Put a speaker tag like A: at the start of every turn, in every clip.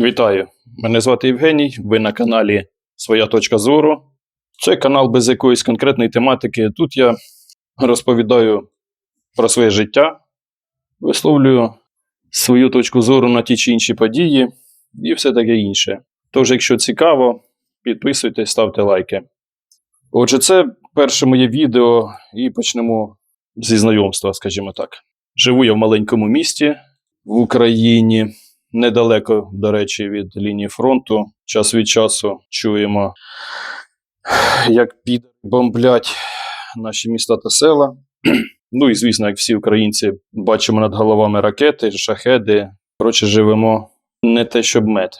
A: Вітаю! Мене звати Євгеній. Ви на каналі Своя точка зору. Це канал без якоїсь конкретної тематики. Тут я розповідаю про своє життя, висловлюю свою точку зору на ті чи інші події і все таке інше. Тож, якщо цікаво, підписуйтесь, ставте лайки. Отже, це перше моє відео, і почнемо зі знайомства, скажімо так. Живу я в маленькому місті в Україні недалеко, до речі, від лінії фронту. Час від часу чуємо, як під бомблять наші міста та села. Ну і звісно, як всі українці, бачимо над головами ракети, шахеди. Коротше, живемо не те, щоб мед.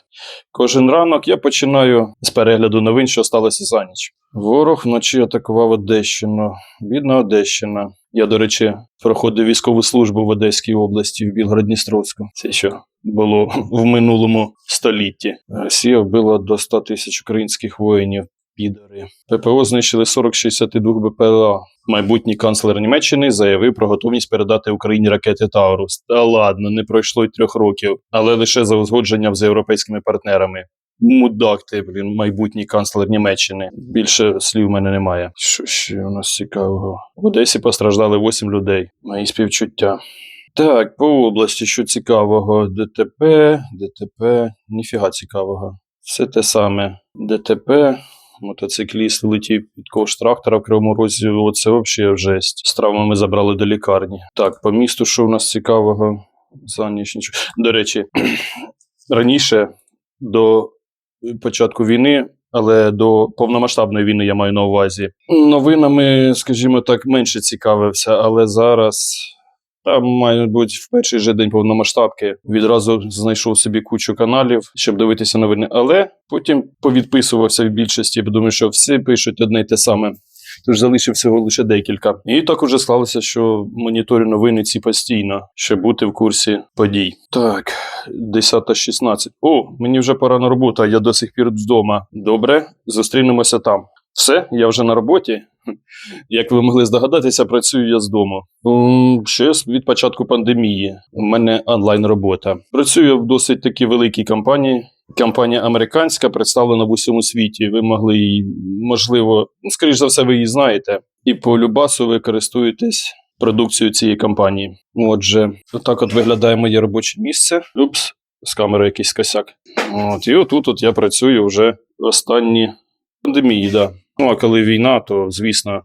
A: Кожен ранок я починаю з перегляду новин, що сталося за ніч. Ворог вночі атакував Одещину. Бідна Одещина. Я, до речі, проходив військову службу в Одеській області в Білгород-Дністровську. Це що було в минулому столітті. Росія вбила до 100 тисяч українських воїнів. Підари. ППО знищили 40-62 БПЛА. Майбутній канцлер Німеччини заявив про готовність передати Україні ракети Таурус. Та ладно, не пройшло й трьох років, але лише за узгодженням з європейськими партнерами. Мудак ти, блін, майбутній канцлер Німеччини. Більше слів в мене немає. Що ще у нас цікавого? В Одесі постраждали 8 людей. Мої співчуття. Так, по області, що цікавого? ДТП, ДТП, ніфіга цікавого. Все те саме. ДТП, мотоцикліст влетів під ковш трактора в Кривому Розі. Оце взагалі жесть. З травмами забрали до лікарні. Так, по місту, що у нас цікавого? За ніч нічого. До речі, раніше до початку війни. Але до повномасштабної війни я маю на увазі. Новинами, скажімо так, менше цікавився, але зараз, там, мабуть, в перший же день повномасштабки відразу знайшов собі кучу каналів, щоб дивитися новини. Але потім повідписувався в більшості, бо думаю, що всі пишуть одне й те саме. Тож залишив всього лише декілька. І так уже склалося, що моніторю новини ці постійно, щоб бути в курсі подій. Так, 10.16. О, мені вже пора на роботу, я до сих пір вдома. Добре, зустрінемося там. Все, я вже на роботі. Як ви могли здогадатися, працюю я з дому. Ще від початку пандемії. У мене онлайн робота. Працюю в досить таки великій компанії. Компанія американська представлена в усьому світі. Ви могли її, можливо, ну, скоріш за все, ви її знаєте. І по Любасу ви користуєтесь продукцією цієї компанії. Отже, отак от виглядає моє робоче місце. Упс, з камери якийсь косяк. От, і отут от я працюю вже останні пандемії, да. Ну, а коли війна, то звісно.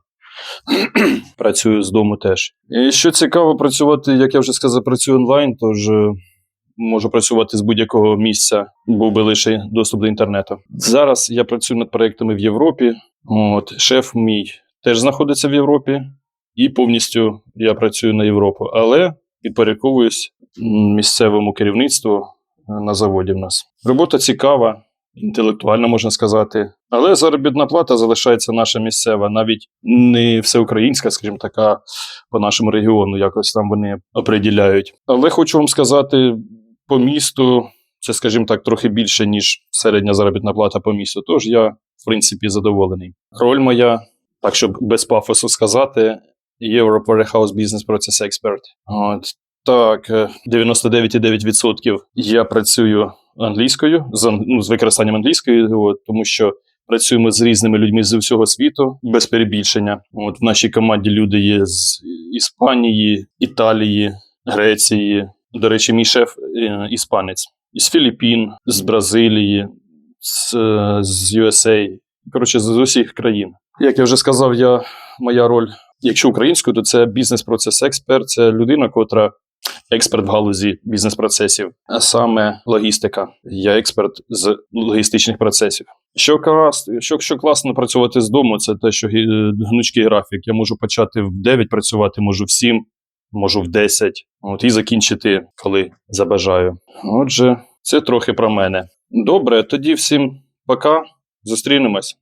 A: Працюю з дому теж. І що цікаво, працювати, як я вже сказав, працюю онлайн, тож е, можу працювати з будь-якого місця, був би лише доступ до інтернету. Зараз я працюю над проектами в Європі. От, шеф мій теж знаходиться в Європі, і повністю я працюю на Європу, але підпорядковуюсь місцевому керівництву е, на заводі в нас. Робота цікава, інтелектуальна, можна сказати. Але заробітна плата залишається наша місцева, навіть не всеукраїнська, скажімо така, по нашому регіону, якось там вони оприділяють. Але хочу вам сказати, по місту це, скажімо так, трохи більше, ніж середня заробітна плата по місту. Тож я, в принципі, задоволений. Роль моя, так щоб без пафосу сказати, Europe Warehouse Business Process Expert. От. Так, е, 99,9% я працюю англійською, з, ну, з використанням англійської, от, тому що працюємо з різними людьми з усього світу, без перебільшення. От в нашій команді люди є з Іспанії, Італії, Греції. До речі, мій шеф е, іспанець, із Філіппін, з Бразилії, з, з USA. Коротше, з усіх країн. Як я вже сказав, я, моя роль, якщо українською, то це бізнес-процес експерт, це людина, котра експерт в галузі бізнес-процесів, а саме логістика. Я експерт з логістичних процесів. Що, що, що класно працювати з дому, це те, що гнучкий графік. Я можу почати в 9 працювати, можу в 7, можу в 10, от, і закінчити, коли забажаю. Отже, це трохи про мене. Добре, тоді всім пока. Зустрінемось.